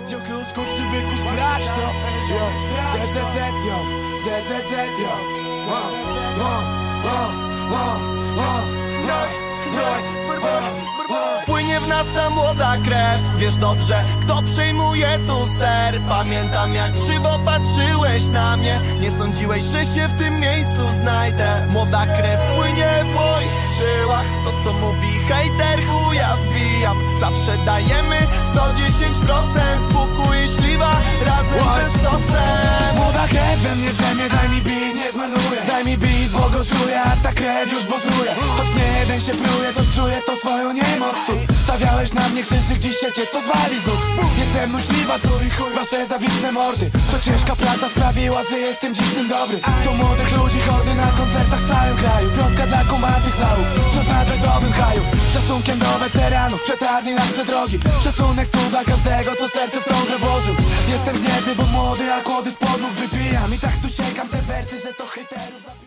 Radio Klusków, ty byku sprawdź to. ZZZ, yo, ZZZ, yo. Płynie w nas ta młoda krew. Wiesz dobrze, kto przejmuje tu ster? Pamiętam jak krzywo patrzyłeś na mnie. Nie sądziłeś, że się w tym miejscu znajdę. Młoda krew płynie w moich żyłach. To co mówi hejter chuja wbijam. Zawsze dajemy 110% drzemie, daj mi beat, nie zmarnuję. Daj mi beat, bo go czuję, a ta krew już bozuje Choć nie jeden się pruje, to czuję to swoją niemoc Stawiałeś na mnie krzyżyk, dziś się cię to zwali znów Jestem myśliwa tu i chuj wasze zawisne mordy. To ciężka praca sprawiła, że jestem dziś tym dobry. To młodych ludzi hordy na koncertach w całym kraju. Piątka dla kumatych załóg, co na drzewowym haju. Szacunkiem do weteranów, przetarli nasze drogi. Szacunek tu dla każdego, co serce w tą grę włożył. Jestem biedny, bo Młode akody z wypijam. I tak tu sięgam te wersy, że to chyte